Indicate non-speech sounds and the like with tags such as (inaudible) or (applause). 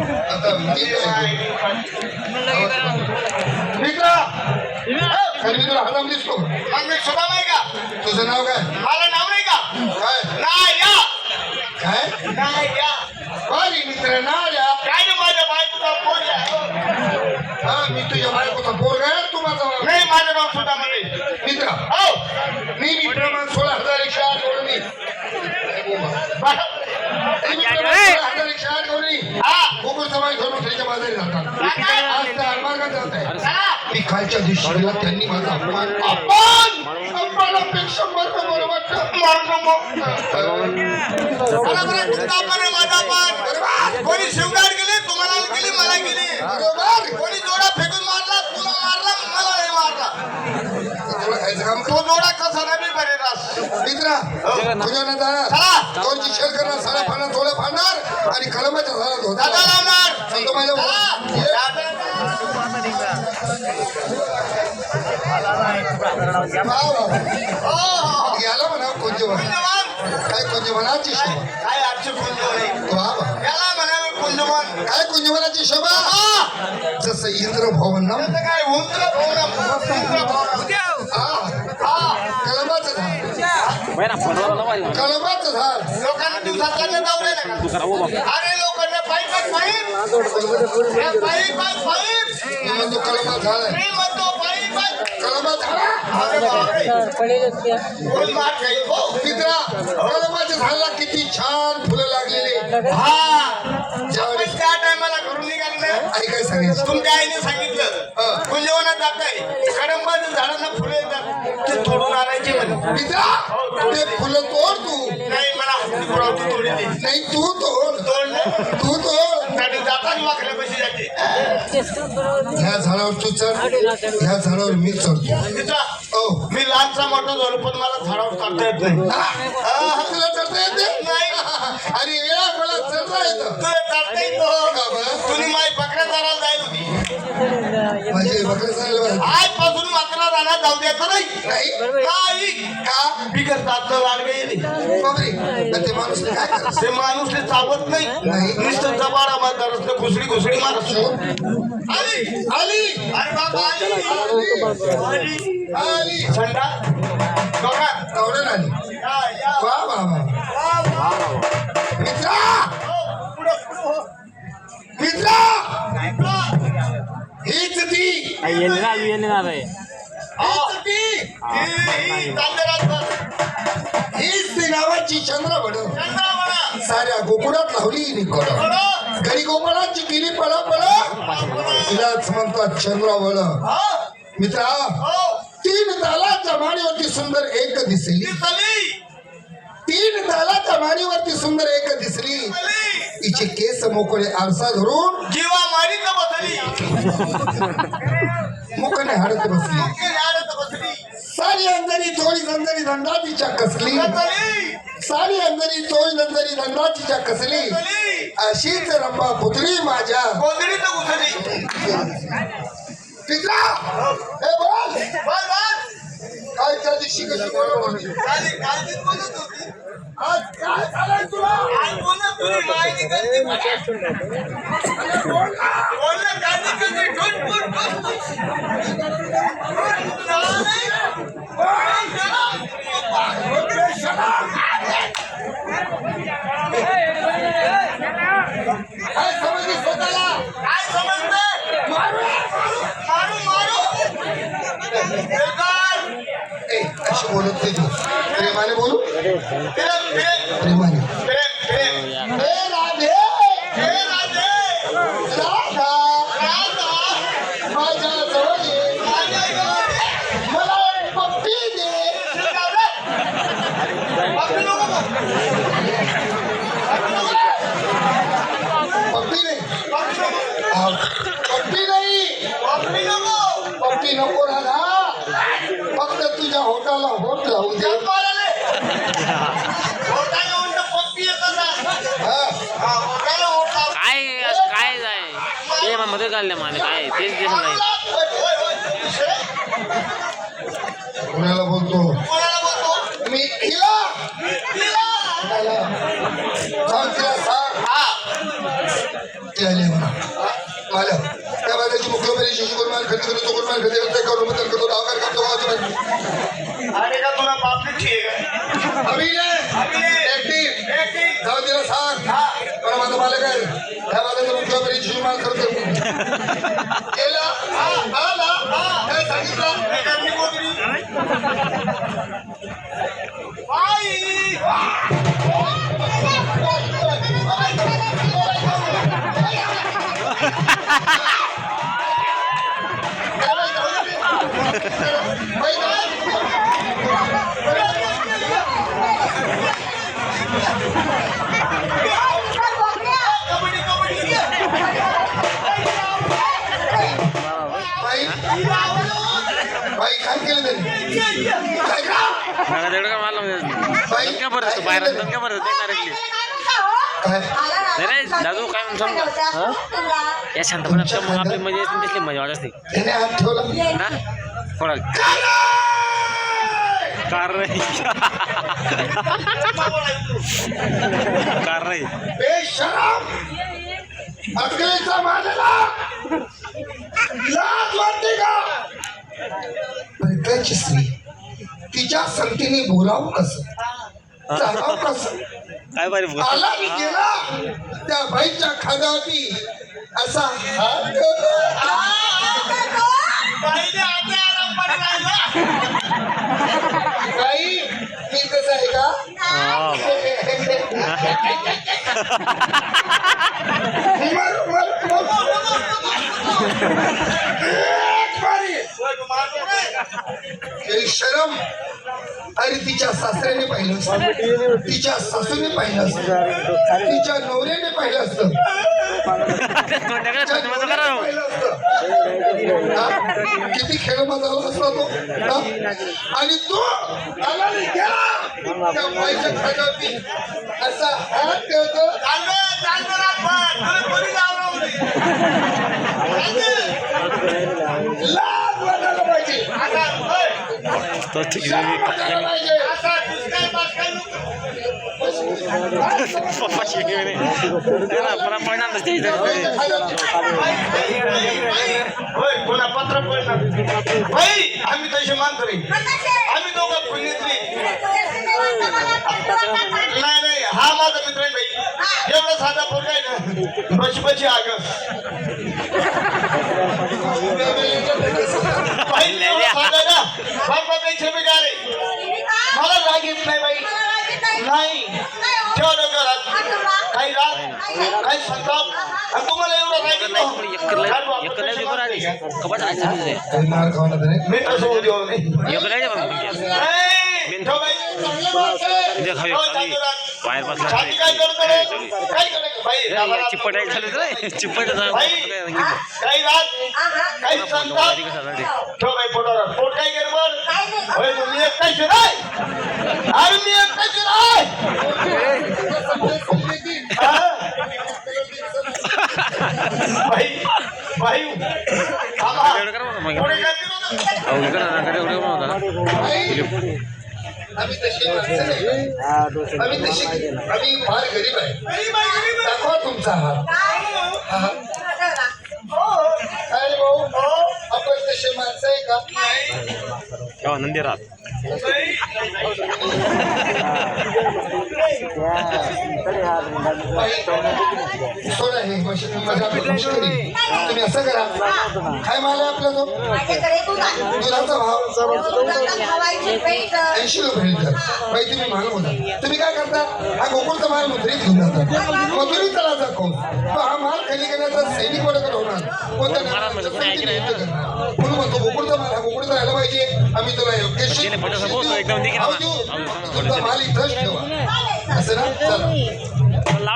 आता मित्रा खरी मी तुला हराम दिसतो मग मी सुदाम आहे का तुझं नाव काय माझं नाव नाही का काय नाया काय नाया अरे मित्र ना आल्या काय रे माझ्या बायकोचा फोन आहे? हा मी तुझ्या बायकोचा पोरगा आहे तू माझा बाप. नाही माझं नाव सुदाम आहे मित्र हो नेहमी प्रमाण सोळा हजार एकशे आठ करून मी बरं. सोळा हजार एकशे आठ करून मी हा गोकुळ समाज धर्मशाळेच्या बाजारी जातात काय? जात आहे चला. मी खालच्या दिवशी त्यांनी माझा अपमान आपण अपमानापेक्षा मरण बरं वाटलं मारून मग. चला बरं, तुमचा आपण आहे, माझा आपण. कोणी शिवगाड गेली तुम्हाला गेली मला गेली बरोबर कोणी जोडा फेकून मारला तुला मारला मला नाही मारला तुला खायचं काम तो जोडा कसा नाही मी बरे रास मित्रा तुझ्या ना चला. जाणार दोनची शेअर करणार साड्या फाडणार थोड्या फाडणार आणि दादा लावणार सांगतो माझ्या. याला म्हणा कोणते म्हणा? कुंजवन. काय कुंजवनाची शोभा? काय आजची कुंजवन याला म्हणावं कुंजवन काय कुंजवनाची शोभा? हा. जसं इंद्र भवन ना काय भवनं. हा. कलमाचं झाड. लोकांना दिवसात decir. अरे झाला झाडाला किती छान फुलं लागलेली हा ज्यावेळी त्या टायमाला घरून निघाले ना आई काय सांगितलं तुमच्या आईने सांगितलं कुंजवनात जात आहे कडंबाच्या झाडांना फुले येतात. ते तोडून म्हणे मित्रा ते फुलं तोड तू। नाही मला हत्ती पुरवतो तोडी दे नाही तू तोड। तू तोड। आणि जाते ह्या झाडावर तू चढ ह्या झाडावर मी चढतो। ओ मी लहानचा मोठा झालो पण मला झाडावर चढता येत नाही. हा, तुला चढता येते नाही. अरे वेळा मला चढता येतं। तुला चढता येतो? तुम्ही माई बकऱ्या चारायला जाईल होती. बकरे चालले बरं. आजपासून मात्र राहणार जाऊ द्यायचं नाही. नाही नाही का? बिगर तातलं मग ते माणूस काय ते माणूसने चावत नाही. नुसतं जबाडा मारत रस्ते घुसडी घुसडी मारत आली आली अरे बाबा आली आली बघा. वा वा. मित्रा! हो, हो. मित्रा. हीच ती. Ahí viene nada, हीच ती नावाची चंद्रावळा. साऱ्या गोकुळात लावली निकोड? घरी गोकुळाची गेली पळा पळा तिलाच म्हणतात चंद्रावळ. मित्रा हो. तीन तालाच्या माडीवरती सुंदर एक दिसली. तीन तालाच्या माडीवरती सुंदर एक दिसली. तिचे केस मोकळे आरसा धरून जीवा मारीत बसली. हाडत झाडत बसली सारी अंजनी चोळी अंजनी दंडा तिच्या कसली सारी अंजनी चोळी अंजनी दंडा तिच्या कसली. अशीच रंबा पुतळी माझ्या. पित्रा! हे बोल! काय त्या दिवशी कशी बोलत होती. आज काय तुला? आज बोलत तुझी. बोललं ए, अशी बोलत नाही तू प्रेमाने बोलू प्रेम, प्रेम, प्रेमाने प्रेम, प्रेम. हे राधे हे राधे, राधा राधा, माझ्या जवळ ये माझ्या गवळी. मला एक पप्पी दे शिरगावले. बाकी नको बघ. बाकी नको बघ. पप्पी नाही बाकी नको. हा, पप्पी नाही बाकी नको. पप्पी नको राधा फक्त तुझ्या होटाला होट लावून दे जन्माला आले. बोटाने उलटं पप्पी येतं ना. हा हा, बोटाने ओठ लाव. काय काय मध्ये काढले मला काय तेच दिसत नाही? कोणाला बोलतो? मी तिला. मुख्यमंत्री शिशु खर्च करू तो कुर्मान खर्च करते करू मत करतो. डावकार करतो गावाची अरे का तुला बापलीची आहे. का अभिनय अभिनय. Active Acting. जाऊ तिला सांग बरं माझा मालक आहे त्या बाजाचा मुख्यमंत्री शिशु कुर्मान खर्च केला केलं त्यांनी काय का नका तेवढं का मला दणक्या भरत बाहेर दणक्या भरत नाही डायरेक्टली काय? नाही नाही दादू काय म्हणतो? का? या शांतपणे आपल्या मग आपली मजा येते दिसली मजा वाटत नाही. त्याने हात ठेवला. ना थोडा कार नाही. कार नाही. बेशरम अकलेचा मानला. लाज वाटते का? परकाची स्त्री. तिच्या संगतीने बोलावं कसं? चालावं कसं? काय आला मी गेला. त्या बाईच्या खांद्यावरती असा हात बाई मी कसं आहे का (laughs) (laughs) (laughs) मर, मर, मर. एक बारी. बेशरम अरे तिच्या सासऱ्याने पाहिलं असतं. तिच्या सासूने पाहिलं असतं. तिच्या नवऱ्याने पाहिलं असतं? किती खेळ माझा आला असता तो? आणि तो त्या बाईच्या असा हात ठेवतो. चाललं, (laughs) चाललं रातभर. तुला कोणी लावलं होती? लाज वाटायला पाहिजे आता, होय. तो ठीक शरम वाटायला पाहिजे असा दुष्काळ बाष्काळ नको. पप्पा शिकवे नाही ना परा पडणार नसते आम्ही तसे मानतो रे आम्ही दोघं पुण्यत्री नाही नाही हा माझा मित्र आहे बाई एवढा साधा पोरगा आहे ना बशी बशी आग बाई एवढा साधा आहे ना बापापेक्षा बी गारे मला राग येत नाही बाई नाही ठेवा डोक्यावर हात. काही राग काही संताप आणि तुम्हाला एवढा राग येतो एकला बरं आली कपाट आहे काही मार खावा नाही मी तसं होऊ देऊ नाही खाऊ ठेव खाली. बाहेर बसला राबा. आहे झालं रे? चिप्पट बाई, आम्ही तशी माणसं नाही. आम्ही तशी आम्ही फार गरीब आहे. दाखवा तुमचा हा. काय भाऊ आपण तसे माणसं आहे का नंदी राहत (laughs) बाई, सोडा हे मशी- मजा मस्करी. तुम्ही असं करा काय माल आहे आपला तो दुधाचा भाव ऐंशी रुपये लिटर बाई तुम्ही माल होता तुम्ही काय करता हा गोकुळचा माल मथुरीत घेऊन जाता मथुरीत चला दाखवून तो हा माल खाली करण्याचा सैनिक वडकर होणार कोणत्या म्हणजे म्हणून म्हणतो गोकुळचा माल हा गोकुळचा राहिला पाहिजे आम्ही तुला योग्य माल इथंच ठेवा สนุก